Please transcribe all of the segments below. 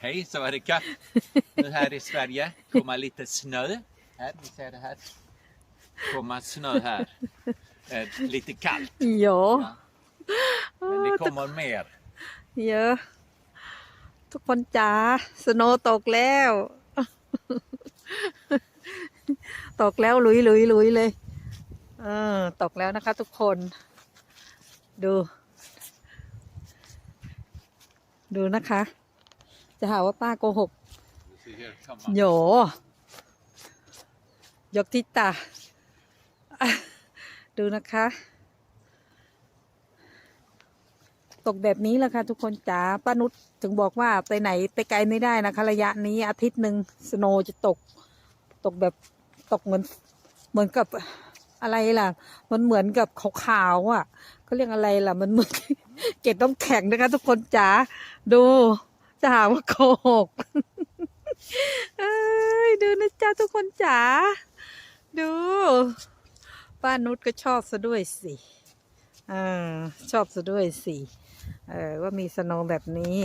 Hej Savarika! Nu här i Sverige kommer lite snö. Här, ni ser det här. Kommer snö här. Eh, lite kallt. โย Men det kommer mer. เยอะ ทุกคนจ๋าสโนว์ตกแล้ว ตกแล้วลุยลุยลุยเลยเออตกแล้วนะคะทุกคน ดู ดูนะคะ จะหาว่าป้าโกหก Så här kommer โยยกทิตาดูนะคะ ตกแบบนี้แหละค่ะทุกคนจ๋าป้านุชถึงบอกว่าไปไหนไปไกลไม่ได้นะคะ ระยะนี้อาทิตย์หนึ่งสโนว์จะตก ตกแบบตกเหมือน เหมือนกับอะไรล่ะ มันเหมือนกับขาวๆอะเขาเรียกอะไรล่ะ มันเหมือน เกล็ดน้ำแข็งนะคะ ทุกคนจ๋าดู จะหาว่าโกหกเอ้ยดูนะจ๊ะทุกคนจ๋าดูป้านุชก็ชอบซะด้วยสิอ่าชอบซะด้วยสิเออว่ามีสโนว์แบบนี้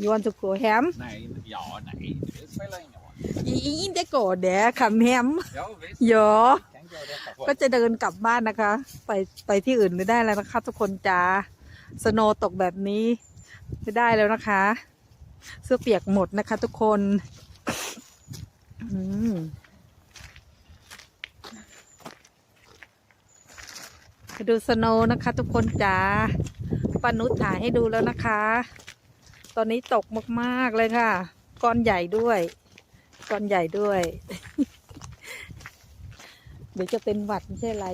you want to go ham Nej, ja, nej. Det spelar ingen roll. อีอินเดโกเดะคำแฮม Ja, visst. เยอ ก็จะเดินกลับบ้านนะคะ ไปไปที่อื่นไม่ได้แล้วนะคะ ทุกคนจ้าสโนว์ตกแบบนี้ไม่ได้แล้วนะคะ เสื้อเปียกหมดนะคะ ทุกคนอืมไปดูสโนว์นะคะ ทุกคนจ้าปานุชถ่ายให้ดูแล้วนะคะ ตอนนี้ตกมาก ๆ เลยค่ะ ก้อนใหญ่ด้วย ก้อนใหญ่ด้วย ดี๋ยวจะเป็นหวัดไม่ใช่อะไร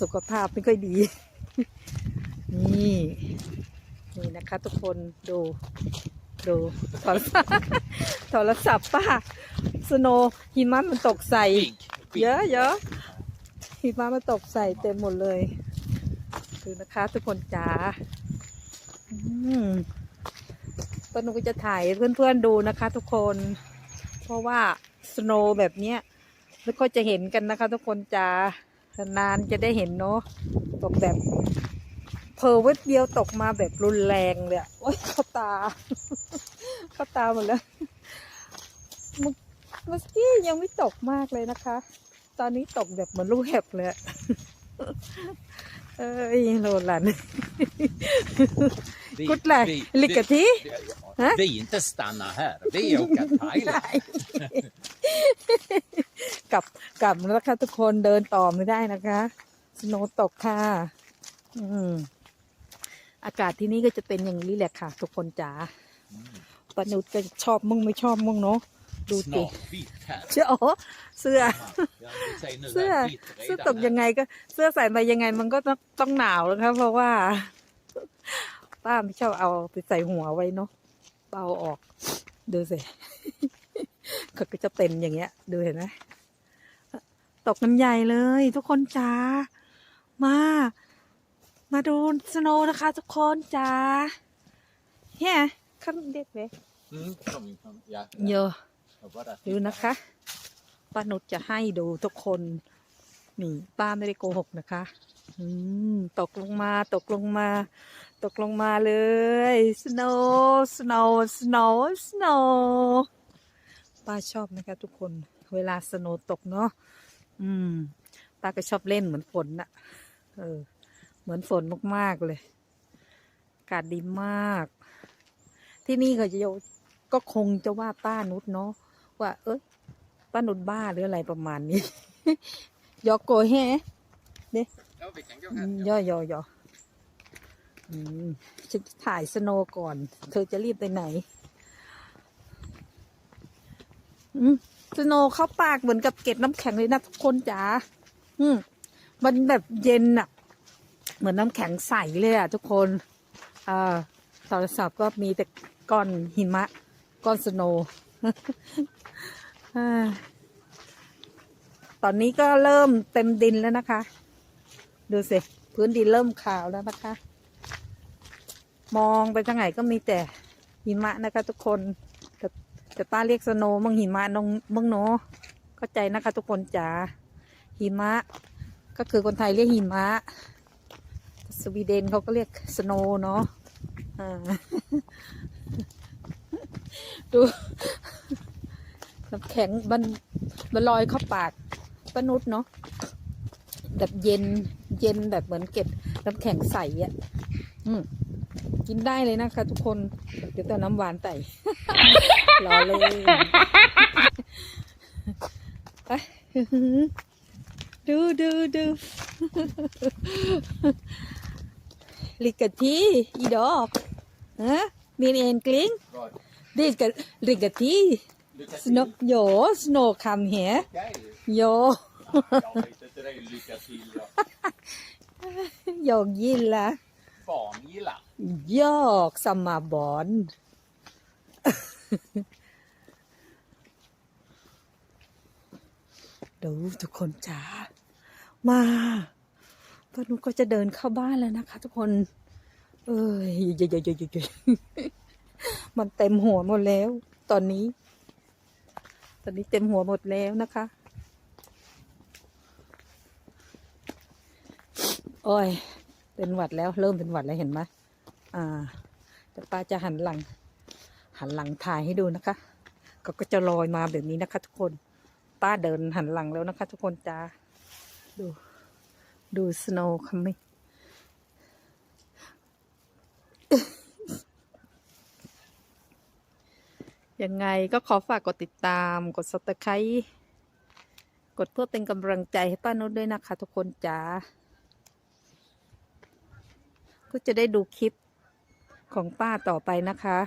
สุขภาพไม่ค่อยดี นี่นี่นะคะ ทุกคนดูดูโทรศัพท์โทรศัพท์ป้าสโนว์หิมะมันตกใส่ Big. Big. เยอะเยอะหิมะมันตกใส่เต็มหมดเลยดูนะคะ ทุกคนจ๋าอืมปานุก็จะถ่ายให้เพื่อนๆดูนะคะ ทุกคน เพราะว่าสโนว์แบบเนี้ย ไม่ค่อยจะเห็นกันนะคะ ทุกคนจ๋านานๆจะได้เห็นเนาะตกแบบเพอเวทเดียวตกมาแบบรุนแรงเลยอะโอ๊ยเข้าตาเข้าตาหมดแล้วเมื่อเมื่อกี้ยังไม่ตกมากเลยนะคะ ตอนนี้ตกแบบเหมือนลูกเห็บเลยอะเอ้ยโลลัน Vi, กุดเลย vi, ลิกะ vi, ที vi, vi inte stannar här. Vi åker till Thailand. กลับกลับแล้วค่ะทุกคนเดินต่อไม่ได้นะคะสโนว์ตกค่ะ อืมอากาศที่นี่ก็จะเป็นอย่างนี้แหละค่ะ ทุกคนจ๋าปานุชก็ชอบมึงไม่ชอบมึงเนาะดูสิ Snart vitt här. เชื่ออ๋อเสื้อ Ja, vi säger nu เสื้อ är vitt เสื้อ redan ตก här. ยังไงก็ เสื้อใส่มายังไงมันก็ต้องต้องหนาวแล้วครับเพราะว่าป้าไม่ชอบเอาไปใส่หัวไว้เนาะเบาออก ดูสิเขาก็จะเป็นอย่างเงี้ย ดูเห็นไหม ตกกันใหญ่เลย ทุกคนจ้ามา มาดูสโนว์นะคะ ทุกคนจ้าเฮ้ยขั้นเด็กเว้ย Mm, kom, kom. Ja, เย ja. อะ Jag bara ดูนะคะป้านุชจะให้ดูทุกคน นี่ ป้าไม่ได้โกหกนะคะ อืมตกลงมาตกลงมา ตกลงมาเลย snow snow snow snow ป้าชอบนะคะทุกคน เวลาสโนตกเนาะ อืมป้าก็ชอบเล่นเหมือนฝนน่ะ เออ เหมือนฝนมากๆเลย อากาศดีมาก ที่นี่เขาจะโยก็คงจะว่าป้านุชเนาะว่า เอ้ยป้านุชบ้าหรืออะไรประมาณนี้ ยอกโกแฮ Ja, vi kan gå อื här. มย่อย่อย่ออืมฉันจะถ่ายสโนว์ก่อน เธอจะรีบไปไหน อืม สโนว์เข้าปากเหมือนกับเกล็ดน้ำแข็งเลยนะทุกคนจ๋าอืมมันแบบเย็นอะเหมือนน้ำแข็งใสเลยอะทุกคนอ่าโทรศัพท์ก็มีแต่ก้อนหิมะ ก้อนสโนว์ตอนนี้ก็เริ่มเต็มดินแล้วนะคะ ดูสิ พื้นดินเริ่มขาวแล้วนะคะ มองไปทางไหนก็มีแต่หิมะนะคะทุกคน แต่แต่ป้าเรียกสโนมังหิมะนงมังโนเข้าใจนะคะ ทุกคนจ๋าหิมะ ก็คือคนไทยเรียกหิมะ สวีเดนเขาก็เรียกสโนเนาะอ่าดูน้ำแข็งมันมันลอยเข้าปากป้านุชเนาะแบบเย็นเย็นแบบเหมือนเก็บน้ำแข็งใสอะ่ะอืมกินได้เลยนะคะทุกคน เดี๋ยวแต่น้ำหวานใส่ รอเลยไปดูดูดูลิกะทีอีดอกฮะมีนเอ็นกลิง Vad? ลิกะลิกะที Lycka สโน till. โยสโนคำเหีย Okej. โย Jag vet inte det är lycka till. Jag โยกยินละ barn gillar. โยกสมมาบอน ดูทุกคนจ๋ามาป้านุก็จะเดินเข้าบ้านแล้วนะคะ ทุกคน เอ้ยเยอะๆๆๆมันเต็มหัวหมดแล้ว ตอนนี้ ตอนนี้เต็มหัวหมดแล้วนะคะ โอ้ย เป็นหวัดแล้ว เริ่มเป็นหวัดแล้วเห็นไหมอ่า แต่ป้าจะหันหลัง หันหลังถ่ายให้ดูนะคะ ก็ก็จะลอยมาแบบนี้นะคะ ทุกคนป้าเดินหันหลังแล้วนะคะ ทุกคนจ้าดูดูสโนว์คัมมิ่งยังไงก็ขอฝากกดติดตาม กด subscribe กดเพื่อเป็นกำลังใจให้ป้านุชด้วยนะคะ ทุกคนจ้าก็จะได้ดูคลิปของป้าต่อไปนะคะ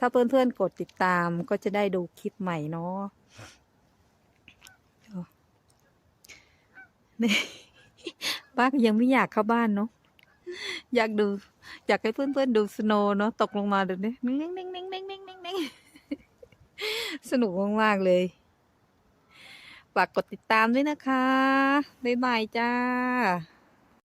ถ้าเพื่อนๆกดติดตามก็จะได้ดูคลิปใหม่เนาะนี่ป้าก็ยังไม่อยากเข้าบ้านเนาะอยากดู อยากให้เพื่อนๆดูสโนว์เนาะตกลงมาดูนี่นิ่งๆนิ่งๆนิ่งนิ่งนิ่งสนุกมากๆเลยฝากกดติดตามด้วยนะคะ บ๊ายบายจ้า